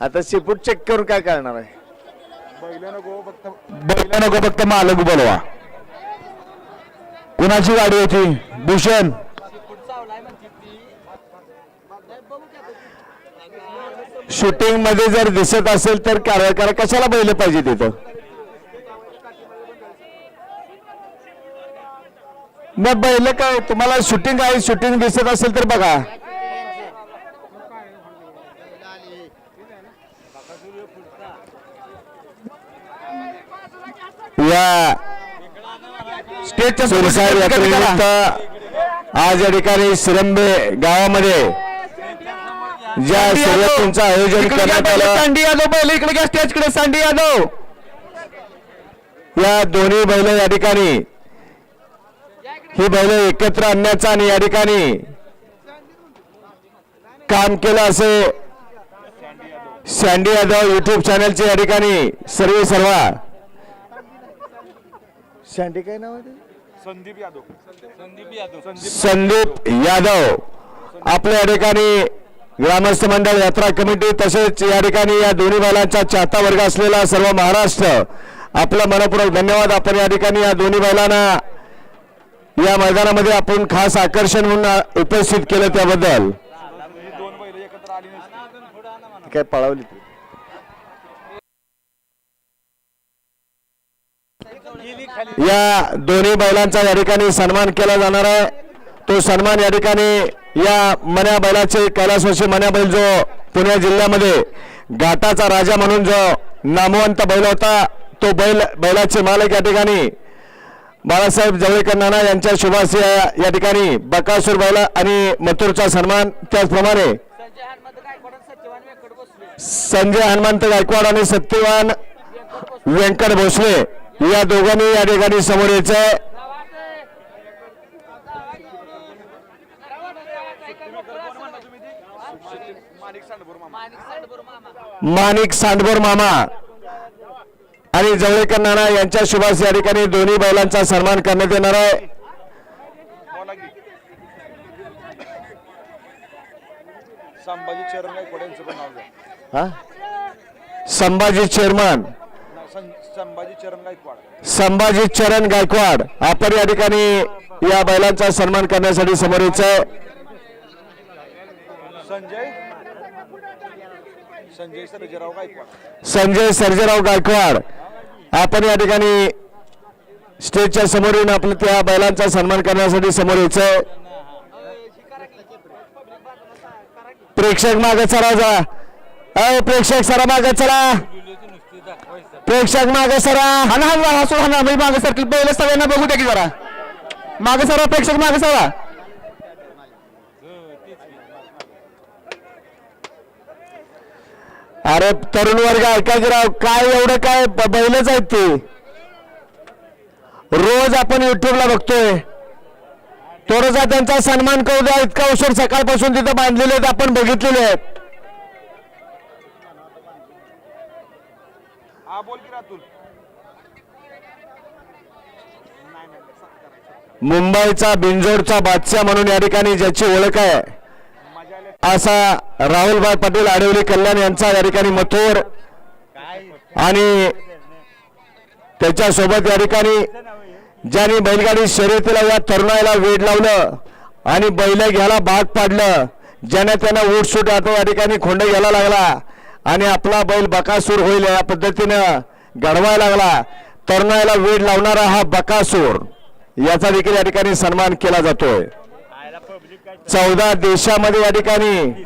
आता शेपूट चेक करून काय करणार आहे? बैला नको फक्त मालक बोलवा. कुणाची गाडी होती? भूषण. शूटिंगमध्ये जर दिसत असेल तर कारवाई करा. कशाला बैल पाहिजे तिथं? मग बैल काय तुम्हाला शूटिंग आहे शूटिंग दिसत असेल तर बघा. या स्टेजच्या सुरसाई यात्रेनिमित्त आज या ठिकाणी सिरंबे गावामध्ये ज्या शर्यतींचं आयोजन करण्यात आलं. सांडी यादव बैल इकडे घ्या स्टेजकडे सांडी यादव. या दोन्ही बैल या ठिकाणी. ही बैल एकत्र आणण्याचा आणि या ठिकाणी काम केलं असे सँडी यादव युट्यूब चॅनलचे या ठिकाणी सर्व सर्वा. सँडी काय नाव आहे संदीप यादव. संदीप यादव. आपल्या या ठिकाणी ग्रामस्थ मंडळ यात्रा कमिटी तसेच या ठिकाणी या दोन्ही बैलांचा चाहता वर्ग असलेला सर्व महाराष्ट्र आपला मनपूर्वक धन्यवाद. आपण या ठिकाणी या दोन्ही बैलांना या मैदानामध्ये आपण खास आकर्षण म्हणून उपस्थित केलं त्याबद्दल. काय पळवली ती? या दोन्ही बैलांचा या ठिकाणी सन्मान केला जाणार आहे तो सन्मान या ठिकाणी या मन्या बैलाचे कैलासवासी मन्या बैल जो पुणे जिल्ह्यामध्ये घाटाचा राजा म्हणून जो नामवंत बैल होता तो बैल बैलाचे मालक या ठिकाणी बाळासाहेब जवळेकर नाना यांच्या शुभाशी या या ठिकाणी बकासूर बैला आणि मथुरचा सन्मान त्याचप्रमाणे संजय हनुमंत गायकवाड आणि सत्यवान व्यंकट भोसले या दोघांनी या ठिकाणी समोर यायचंय. माणिक सांडभोर मामा आणि जवळेकर नाना यांच्या शुभास या ठिकाणी दोन्ही बैलांचा सन्मान करण्यात येणार आहे. संभाजी चरण हा? संभाजी चेअरमन. संभाजी चरण गायकवाड. संभाजी चरण गायकवाड. आपण या ठिकाणी या बैलांचा सन्मान करण्यासाठी समोर संजय? संजय सर्जेराव गायकवाड. संजय सर्जेराव गायकवाड. आपण या ठिकाणी स्टेजच्या समोर येऊन आपल्या त्या बैलांचा सन्मान करण्यासाठी समोर यायचंय. प्रेक्षक मागे चला प्रेक्षक सरा मागे चला. प्रेक्षक मागे सरा. हा हा हा हसू हा ना मी मागे सरकल. पहिले सगळ्यांना बघू द्या की जरा. मागे सरा प्रेक्षक मागे सरा. अरे तरुण वर्ग ऐकायचे राव काय एवढं काय बैलच आहेत ते. रोज आपण युट्यूबला बघतोय. थोडासा त्यांचा सन्मान करू द्या इतका उशीर सकाळपासून तिथं बांधलेले आहेत आपण बघितलेले आहेत. हा बोल की मुंबईचा बिंजोडचा बादशाह म्हणून या ठिकाणी ज्याची ओळख आहे असा राहुलभाई पाटील आडवली कल्याण यांचा या ठिकाणी मथुर. आणि त्याच्यासोबत या ठिकाणी ज्यांनी बैलगाडी शर्यतीला या तरुणाला वेड लावलं आणि बैल घ्यायला भाग पाडलं ज्याने त्यांना उठसूट आता या ठिकाणी खोंड घ्यायला लागला. आणि आपला बैल बकासूर होईल या पद्धतीनं घडवायला लागला. तरुणाला वेड लावणारा हा बकासूर. याचा देखील या ठिकाणी सन्मान केला जातोय. चौदा देशामध्ये या ठिकाणी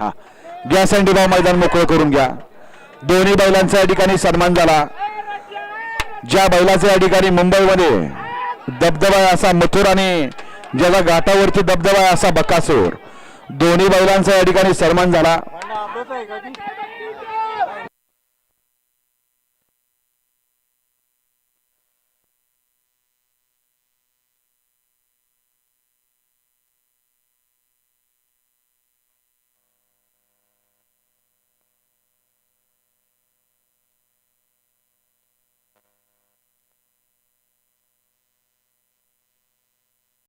हा. घ्या सँडीभाऊ मैदान मोकळं करून घ्या. दोन्ही बैलांचा या ठिकाणी सन्मान झाला. ज्या बैलाचा या ठिकाणी मुंबईमध्ये दबदबा असा मथुर आणि ज्याला घाटावरती दबदबा असा बकासूर. दोन्ही बैलांचा या ठिकाणी सन्मान झाला.